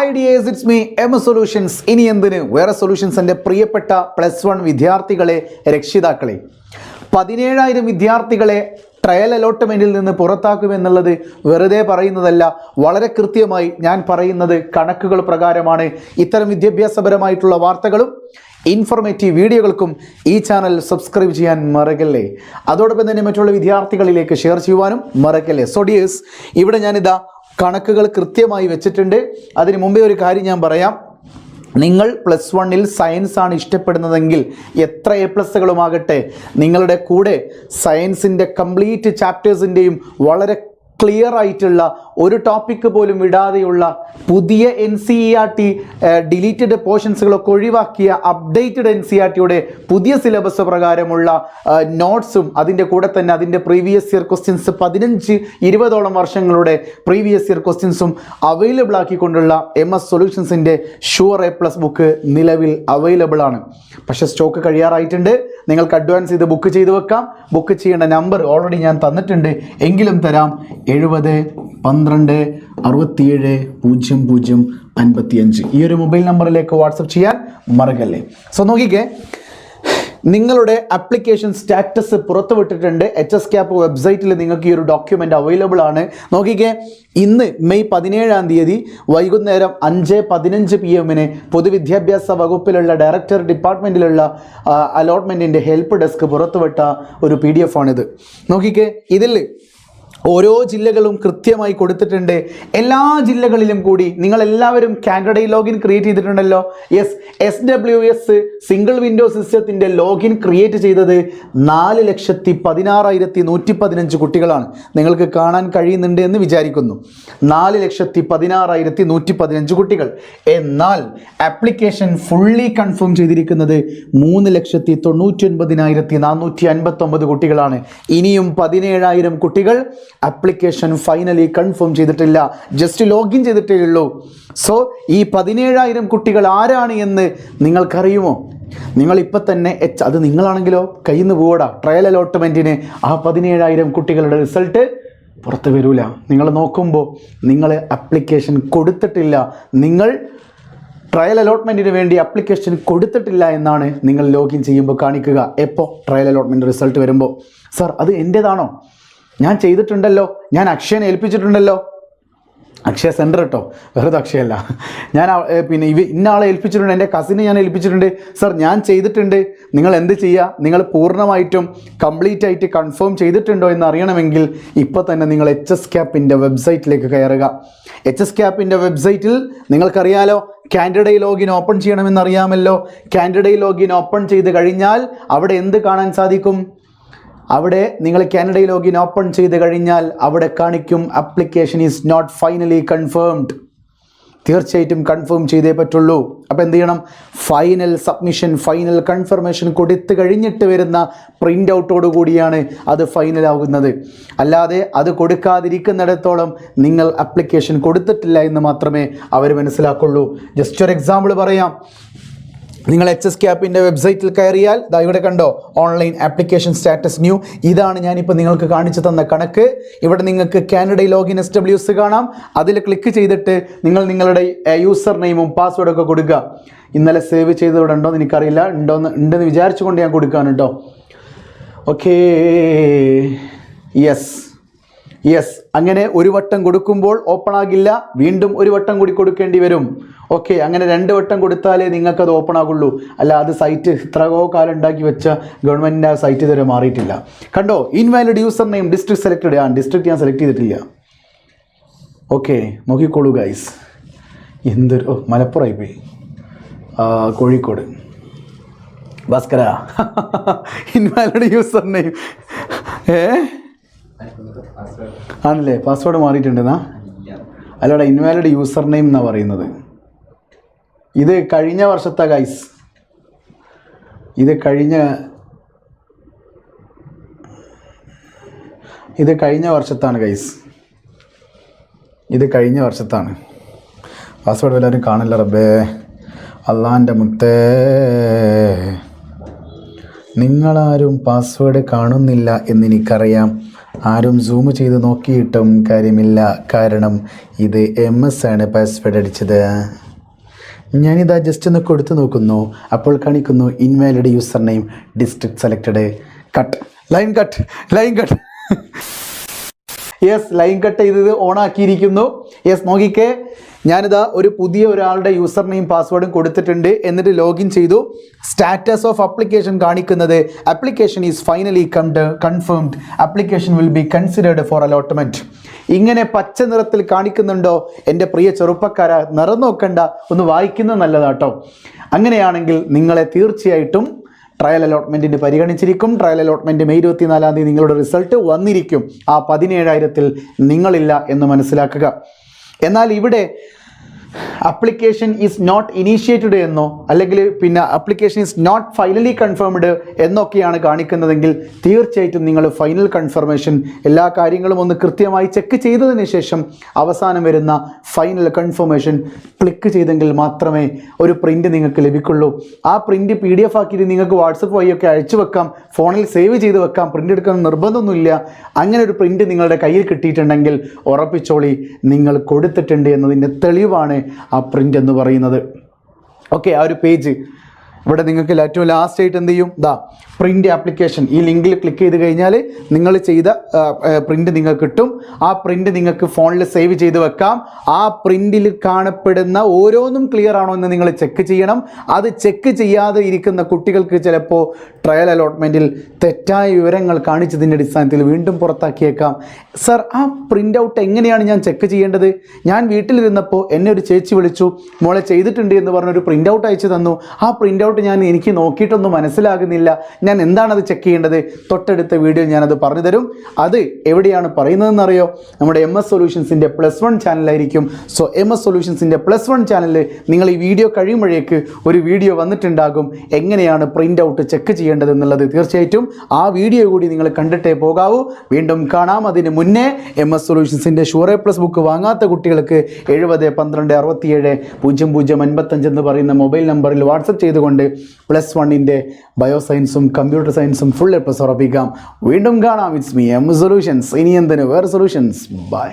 I D it's me M solutions ഇനി എന്തിന്? വേറെ സൊല്യൂഷൻസ് എന്റെ പ്രിയപ്പെട്ട പ്ലസ് വൺ വിദ്യാർത്ഥികളെ രക്ഷിതാക്കളെ. പതിനേഴായിരം വിദ്യാർത്ഥികളെ ട്രയൽ അലോട്ട്മെന്റിൽ നിന്ന് പുറത്താക്കുമെന്നുള്ളത് വെറുതെ പറയുന്നതല്ല വളരെ കൃത്യമായി ഞാൻ പറയുന്നത് കണക്കുകൾ പ്രകാരമാണ്. ഇത്തരം വിദ്യാഭ്യാസപരമായിട്ടുള്ള വാർത്തകളും ഇൻഫോർമേറ്റീവ് വീഡിയോകൾക്കും ഈ ചാനൽ സബ്സ്ക്രൈബ് ചെയ്യാൻ മറക്കല്ലേ? അതോടൊപ്പം തന്നെ മറ്റുള്ള വിദ്യാർത്ഥികളിലേക്ക് ഷെയർ ചെയ്യുവാനും മറക്കല്ലേ? സോ ഡിയേഴ്സ് ഇവിടെ ഞാനിതാ കണക്കുകൾ കൃത്യമായി വെച്ചിട്ടുണ്ട്. അതിന് മുമ്പേ ഒരു കാര്യം ഞാൻ പറയാം. നിങ്ങൾ പ്ലസ് വണ്ണിൽ സയൻസ് ആണ് ഇഷ്ടപ്പെടുന്നതെങ്കിൽ എത്ര എ പ്ലസ്സുകളുമാകട്ടെ നിങ്ങളുടെ കൂടെ സയൻസിന്റെ കംപ്ലീറ്റ് ചാപ്റ്റേഴ്സിന്റെയും വളരെ ക്ലിയർ ആയിട്ടുള്ള ഒരു ടോപ്പിക്ക് പോലും വിടാതെയുള്ള പുതിയ N C E R T deleted പോർഷൻസുകളൊക്കെ ഒഴിവാക്കിയ അപ്ഡേറ്റഡ് എൻ സി ആർ ടിയുടെ പുതിയ സിലബസ് പ്രകാരമുള്ള നോട്ട്സും അതിന്റെ കൂടെ തന്നെ അതിന്റെ പ്രീവിയസ് ഇയർ ക്വസ്റ്റ്യൻസ് പതിനഞ്ച് ഇരുപതോളം വർഷങ്ങളുടെ പ്രീവിയസ് ഇയർ ക്വസ്റ്റ്യൻസും അവൈലബിൾ ആക്കിക്കൊണ്ടുള്ള എം എസ് സൊല്യൂഷൻസിന്റെ ഷുവർ എ പ്ലസ് ബുക്ക് നിലവിൽ അവൈലബിൾ ആണ്. പക്ഷേ സ്റ്റോക്ക് കഴിയാറായിട്ടുണ്ട്. നിങ്ങൾക്ക് അഡ്വാൻസ് ചെയ്ത് ബുക്ക് ചെയ്ത് വെക്കാം. ബുക്ക് ചെയ്യേണ്ട നമ്പർ ഓൾറെഡി ഞാൻ തന്നിട്ടുണ്ട്. എങ്കിലും തരാം. എഴുപത് പന്ത്രണ്ട് അറുപത്തിയേഴ് പൂജ്യം പൂജ്യം അൻപത്തിയഞ്ച്. ഈ ഒരു മൊബൈൽ നമ്പറിലേക്ക് വാട്സപ്പ് ചെയ്യാൻ മറക്കല്ലേ? സോ നോക്കിക്കേ. നിങ്ങളുടെ ആപ്ലിക്കേഷൻ സ്റ്റാറ്റസ് പുറത്തുവിട്ടിട്ടുണ്ട്. എച്ച് എസ് ക്യാപ്പ് വെബ്സൈറ്റിൽ നിങ്ങൾക്ക് ഈ ഒരു ഡോക്യുമെന്റ് അവൈലബിൾ ആണ്. നോക്കിക്കേ. ഇന്ന് മെയ് പതിനേഴാം തീയതി വൈകുന്നേരം അഞ്ച് പതിനഞ്ച് പി എമ്മിന് പൊതുവിദ്യാഭ്യാസ വകുപ്പിലുള്ള ഡയറക്ടർ ഡിപ്പാർട്ട്മെന്റിലുള്ള അലോട്ട്മെന്റിന്റെ ഹെൽപ്പ് ഡെസ്ക് പുറത്തുവിട്ട ഒരു പി ഡി എഫ് ആണിത്. നോക്കിക്കേ. ഇതിൽ ഓരോ ജില്ലകളും കൃത്യമായി കൊടുത്തിട്ടുണ്ട്. എല്ലാ ജില്ലകളിലും കൂടി നിങ്ങൾ എല്ലാവരും കാൻഡഡൈ ലോഗിൻ ക്രിയേറ്റ് ചെയ്തിട്ടുണ്ടല്ലോ. Yes S W S single window സിസ്റ്റത്തിന്റെ ലോഗിൻ ക്രിയേറ്റ് ചെയ്തത് നാല് ലക്ഷത്തി പതിനാറായിരത്തി നൂറ്റി പതിനഞ്ച് കുട്ടികളാണ്. നിങ്ങൾക്ക് കാണാൻ കഴിയുന്നുണ്ട് എന്ന് വിചാരിക്കുന്നു. നാല് ലക്ഷത്തി പതിനാറായിരത്തി നൂറ്റി പതിനഞ്ച് കുട്ടികൾ. എന്നാൽ ആപ്ലിക്കേഷൻ ഫുള്ളി കൺഫേം ചെയ്തിരിക്കുന്നത് മൂന്ന് ലക്ഷത്തി തൊണ്ണൂറ്റി ഒൻപതിനായിരത്തി നാനൂറ്റി അൻപത്തൊമ്പത് കുട്ടികളാണ്. ഇനിയും പതിനേഴായിരം കുട്ടികൾ ആപ്ലിക്കേഷൻ ഫൈനലി കൺഫേം ചെയ്തിട്ടില്ല. ജസ്റ്റ് ലോഗിൻ ചെയ്തിട്ടേ ഉള്ളൂ. സോ ഈ പതിനേഴായിരം കുട്ടികൾ ആരാണ് എന്ന് നിങ്ങൾക്കറിയുമോ? നിങ്ങൾ ഇപ്പം തന്നെ എച്ച് അത് നിങ്ങളാണെങ്കിലോ കയ്യിൽ നിന്ന് പോവടാ ട്രയൽ അലോട്ട്മെന്റിന് ആ പതിനേഴായിരം കുട്ടികളുടെ റിസൾട്ട് പുറത്ത് വരൂല. നിങ്ങൾ നോക്കുമ്പോൾ നിങ്ങൾ അപ്ലിക്കേഷൻ കൊടുത്തിട്ടില്ല. നിങ്ങൾ ട്രയൽ അലോട്ട്മെന്റിന് വേണ്ടി അപ്ലിക്കേഷൻ കൊടുത്തിട്ടില്ല എന്നാണ് നിങ്ങൾ ലോഗിൻ ചെയ്യുമ്പോൾ കാണിക്കുക. എപ്പോൾ ട്രയൽ അലോട്ട്മെന്റ് റിസൾട്ട് വരുമ്പോൾ സാർ അത് എന്റേതാണോ ഞാൻ ചെയ്തിട്ടുണ്ടല്ലോ. ഞാൻ അക്ഷയനെ ഏൽപ്പിച്ചിട്ടുണ്ടല്ലോ. അക്ഷയ സെന്റർ കേട്ടോ വെറുതെ അക്ഷയല്ല. ഞാൻ പിന്നെ ഇവ ഇന്ന ആളെ ഏൽപ്പിച്ചിട്ടുണ്ട്. എന്റെ കസിനെ ഞാൻ ഏൽപ്പിച്ചിട്ടുണ്ട്. സർ ഞാൻ ചെയ്തിട്ടുണ്ട്. നിങ്ങൾ എന്ത് ചെയ്യുക നിങ്ങൾ പൂർണമായിട്ടും കംപ്ലീറ്റ് ആയിട്ട് കൺഫേം ചെയ്തിട്ടുണ്ടോ എന്ന് അറിയണമെങ്കിൽ ഇപ്പോൾ തന്നെ നിങ്ങൾ എച്ച് എസ് ക്യാപ്പിന്റെ വെബ്സൈറ്റിലേക്ക് കയറുക. എച്ച് എസ് ക്യാപ്പിന്റെ വെബ്സൈറ്റിൽ നിങ്ങൾക്കറിയാലോ കാൻഡിഡേ ലോഗിൻ ഓപ്പൺ ചെയ്യണമെന്ന് അറിയാമല്ലോ. കാൻഡിഡേ ലോഗിൻ ഓപ്പൺ ചെയ്ത് കഴിഞ്ഞാൽ അവിടെ എന്ത് കാണാൻ സാധിക്കും? അവിടെ നിങ്ങൾ കാനഡ ലോഗിൻ ഓപ്പൺ ചെയ്ത് കഴിഞ്ഞാൽ അവിടെ കാണിക്കും application is not finally confirmed തീർച്ചയായിട്ടും കൺഫേം ചെയ്തേ പറ്റുള്ളൂ. അപ്പോൾ എന്ത് ചെയ്യണം? ഫൈനൽ സബ്മിഷൻ ഫൈനൽ കൺഫർമേഷൻ കൊടുത്തു കഴിഞ്ഞിട്ട് വരുന്ന പ്രിന്റ് ഔട്ടോട് കൂടിയാണ് അത് ഫൈനൽ ആവുന്നത്. അല്ലാതെ അത് കൊടുക്കാതിരിക്കുന്നിടത്തോളം നിങ്ങൾ അപ്ലിക്കേഷൻ കൊടുത്തിട്ടില്ല എന്ന് മാത്രമേ അവർ മനസ്സിലാക്കുള്ളൂ. ജസ്റ്റ് ഒരു എക്സാമ്പിൾ പറയാം. നിങ്ങൾ എച്ച് എസ് ക്യാപ്പിന്റെ വെബ്സൈറ്റിൽ കയറിയാൽ ദാ ഇവിടെ കണ്ടോ ഓൺലൈൻ ആപ്ലിക്കേഷൻ സ്റ്റാറ്റസ് ന്യൂ ഇതാണ് ഞാനിപ്പോൾ നിങ്ങൾക്ക് കാണിച്ചു തന്ന കണക്ക്. ഇവിടെ നിങ്ങൾക്ക് Canada login S W S കാണാം. അതിൽ ക്ലിക്ക് ചെയ്തിട്ട് നിങ്ങൾ നിങ്ങളുടെ യൂസർ നെയിമും പാസ്വേഡൊക്കെ കൊടുക്കുക. ഇന്നലെ സേവ് ചെയ്ത് ഇവിടെ ഉണ്ടോ എന്ന് എനിക്കറിയില്ല. ഉണ്ടോന്ന് ഉണ്ടെന്ന് വിചാരിച്ചുകൊണ്ട് ഞാൻ കൊടുക്കുകയാണ് കേട്ടോ. ഓക്കേ യെസ് യെസ് അങ്ങനെ ഒരു വട്ടം കൊടുക്കുമ്പോൾ ഓപ്പൺ ആകില്ല വീണ്ടും ഒരു വട്ടം കൂടി കൊടുക്കേണ്ടി വരും. ഓക്കെ അങ്ങനെ രണ്ട് വട്ടം കൊടുത്താലേ നിങ്ങൾക്കത് ഓപ്പൺ ആകുള്ളൂ. അല്ല അത് സൈറ്റ് ഇത്രയോ കാലം ഉണ്ടാക്കി വെച്ച ഗവൺമെന്റിന്റെ ആ സൈറ്റ് ഇതുവരെ മാറിയിട്ടില്ല. കണ്ടോ invalid user name district selected ആ ഡിസ്ട്രിക്ട് ഞാൻ സെലക്ട് ചെയ്തിട്ടില്ല. ഓക്കെ നോക്കിക്കോളൂ ഗൈസ് എന്തൊരു മലപ്പുറമായി പോയി. Kozhikode. Bhaskara. Invalid user name ഏ? ആണല്ലേ? പാസ്വേഡ് മാറിയിട്ടുണ്ടെന്നാ? അല്ലടാ ഇൻവാലിഡ് യൂസർ നെയിം എന്നാണ് പറയുന്നത്. ഇത് കഴിഞ്ഞ വർഷത്തെ ഗൈസ് ഇത് കഴിഞ്ഞ ഇത് കഴിഞ്ഞ വർഷത്താണ് ഗൈസ് ഇത് കഴിഞ്ഞ വർഷത്താണ്. പാസ്വേഡ് എല്ലാവരും കാണില്ല റബ്ബേ. അള്ളാന്റെ മുത്തേ. നിങ്ങളാരും പാസ്വേഡ് കാണുന്നില്ല എന്നെനിക്കറിയാം. ആരും സൂം ചെയ്ത് നോക്കിയിട്ടും കാര്യമില്ല. കാരണം ഇത് എം എസ് ആണ് പാസ്വേഡ് അടിച്ചത്. ഞാനിതാ ജസ്റ്റ് ഒന്ന് കൊടുത്തു നോക്കുന്നു. അപ്പോൾ കാണിക്കുന്നു invalid user name district selected cut line cut line cut yes line cut ചെയ്തത് ഓൺ ആക്കിയിരിക്കുന്നു. യെസ് നോക്കിക്കേ. ഞാനിതാ ഒരു പുതിയ ഒരാളുടെ യൂസർ നെയിം പാസ്വേഡും കൊടുത്തിട്ടുണ്ട്. എന്നിട്ട് ലോഗിൻ ചെയ്തു. സ്റ്റാറ്റസ് ഓഫ് അപ്ലിക്കേഷൻ കാണിക്കുന്നത് അപ്ലിക്കേഷൻ ഈസ് ഫൈനലി കണ്ട് confirmed application will be considered for allotment ഇങ്ങനെ പച്ച നിറത്തിൽ കാണിക്കുന്നുണ്ടോ? എന്റെ പ്രിയ ചെറുപ്പക്കാരെ നിറം നോക്കണ്ട. ഒന്ന് വായിക്കുന്നത് നല്ലതാട്ടോ. അങ്ങനെയാണെങ്കിൽ നിങ്ങളെ തീർച്ചയായിട്ടും ട്രയൽ അലോട്ട്മെന്റിന് പരിഗണിച്ചിരിക്കും. ട്രയൽ അലോട്ട്മെന്റ് മെയ് ഇരുപത്തിനാലാം തീയതി നിങ്ങളുടെ റിസൾട്ട് വന്നിരിക്കും. ആ പതിനേഴായിരത്തിൽ നിങ്ങളില്ല എന്ന് മനസ്സിലാക്കുക. എന്നാൽ ഇവിടെ അപ്ലിക്കേഷൻ ഈസ് നോട്ട് ഇനീഷ്യേറ്റഡ് എന്നോ അല്ലെങ്കിൽ പിന്നെ application is not finally confirmed എന്നൊക്കെയാണ് കാണിക്കുന്നതെങ്കിൽ തീർച്ചയായിട്ടും നിങ്ങൾ ഫൈനൽ കൺഫർമേഷൻ എല്ലാ കാര്യങ്ങളും ഒന്ന് കൃത്യമായി ചെക്ക് ചെയ്തതിന് ശേഷം അവസാനം വരുന്ന ഫൈനൽ കൺഫർമേഷൻ ക്ലിക്ക് ചെയ്തെങ്കിൽ മാത്രമേ ഒരു പ്രിന്റ് നിങ്ങൾക്ക് ലഭിക്കുള്ളൂ. ആ പ്രിന്റ് പി ഡി എഫ് ആക്കിയിട്ട് നിങ്ങൾക്ക് വാട്സപ്പ് വഴിയൊക്കെ അയച്ചു വെക്കാം ഫോണിൽ സേവ് ചെയ്ത് വെക്കാം പ്രിന്റ് എടുക്കാൻ നിർബന്ധമൊന്നുമില്ല. അങ്ങനെ ഒരു പ്രിന്റ് നിങ്ങളുടെ കയ്യിൽ കിട്ടിയിട്ടുണ്ടെങ്കിൽ ഉറപ്പിച്ചോളി നിങ്ങൾ കൊടുത്തിട്ടുണ്ട് എന്നതിന്റെ തെളിവാണ് ആ പ്രിന്റ് എന്ന് പറയുന്നത്. ഓക്കെ ആ ഒരു പേജ് ഇവിടെ നിങ്ങൾക്ക് ഏറ്റവും ലാസ്റ്റ് ആയിട്ട് എന്ത് ചെയ്യും? ദാ പ്രിന്റ് ആപ്ലിക്കേഷൻ ഈ ലിങ്കിൽ ക്ലിക്ക് ചെയ്ത് കഴിഞ്ഞാൽ നിങ്ങൾ ചെയ്ത പ്രിന്റ് നിങ്ങൾക്ക് കിട്ടും. ആ പ്രിന്റ് നിങ്ങൾക്ക് ഫോണിൽ സേവ് ചെയ്ത് വെക്കാം. ആ പ്രിന്റിൽ കാണപ്പെടുന്ന ഓരോന്നും ക്ലിയർ ആണോ എന്ന് നിങ്ങൾ ചെക്ക് ചെയ്യണം. അത് ചെക്ക് ചെയ്യാതെ ഇരിക്കുന്ന കുട്ടികൾക്ക് ചിലപ്പോൾ ട്രയൽ അലോട്ട്മെന്റിൽ തെറ്റായ വിവരങ്ങൾ കാണിച്ചതിന്റെ അടിസ്ഥാനത്തിൽ വീണ്ടും പുറത്താക്കിയേക്കാം. സർ ആ പ്രിന്റ് ഔട്ട് എങ്ങനെയാണ് ഞാൻ ചെക്ക് ചെയ്യേണ്ടത്? ഞാൻ വീട്ടിലിരുന്നപ്പോൾ എന്നെ ഒരു ചേച്ചി വിളിച്ചു. മോളെ ചെയ്തിട്ടുണ്ട് എന്ന് പറഞ്ഞൊരു പ്രിന്റ് ഔട്ട് അയച്ചു തന്നു. ആ പ്രിന്റ് ഔട്ട് ഞാൻ എനിക്ക് നോക്കിയിട്ടൊന്നും മനസ്സിലാകുന്നില്ല. ഞാൻ എന്താണത് ചെക്ക് ചെയ്യേണ്ടത്? തൊട്ടടുത്ത വീഡിയോ ഞാനത് പറഞ്ഞു തരും. അത് എവിടെയാണ് പറയുന്നതെന്ന് അറിയോ നമ്മുടെ എം എസ് സൊല്യൂഷൻസിന്റെ പ്ലസ് വൺ ചാനലായിരിക്കും സോ എം എസ് സൊല്യൂഷൻസിന്റെ പ്ലസ് വൺ ചാനലിൽ നിങ്ങൾ ഈ വീഡിയോ കഴിയുമ്പോഴേക്ക് ഒരു വീഡിയോ വന്നിട്ടുണ്ടാകും. എങ്ങനെയാണ് പ്രിന്റ് ഔട്ട് ചെക്ക് ചെയ്യേണ്ടത് എന്നുള്ളത് തീർച്ചയായിട്ടും ആ വീഡിയോ കൂടി നിങ്ങൾ കണ്ടിട്ടേ പോകാവൂ. വീണ്ടും കാണാം. അതിന് മുന്നേ എം എസ് സൊല്യൂഷൻസിന്റെ ഷുവറേ പ്ലസ് ബുക്ക് വാങ്ങാത്ത കുട്ടികൾക്ക് എഴുപത് പന്ത്രണ്ട് അറുപത്തിയേഴ് പൂജ്യം പൂജ്യം അൻപത്തഞ്ച് എന്ന് പറയുന്ന മൊബൈൽ നമ്പറിൽ വാട്സപ്പ് ചെയ്തുകൊണ്ട് പ്ലസ് വണ്ണിന്റെ ബയോ സയൻസും കമ്പ്യൂട്ടർ സയൻസും ഫുൾ എ പ്ലസ് ഉറപ്പിക്കാം. വീണ്ടും കാണാം. ഇറ്റ്സ് മീ എം സൊല്യൂഷൻസ് ഇനി എന്തിന്? വേറെ സൊല്യൂഷൻസ് ബൈ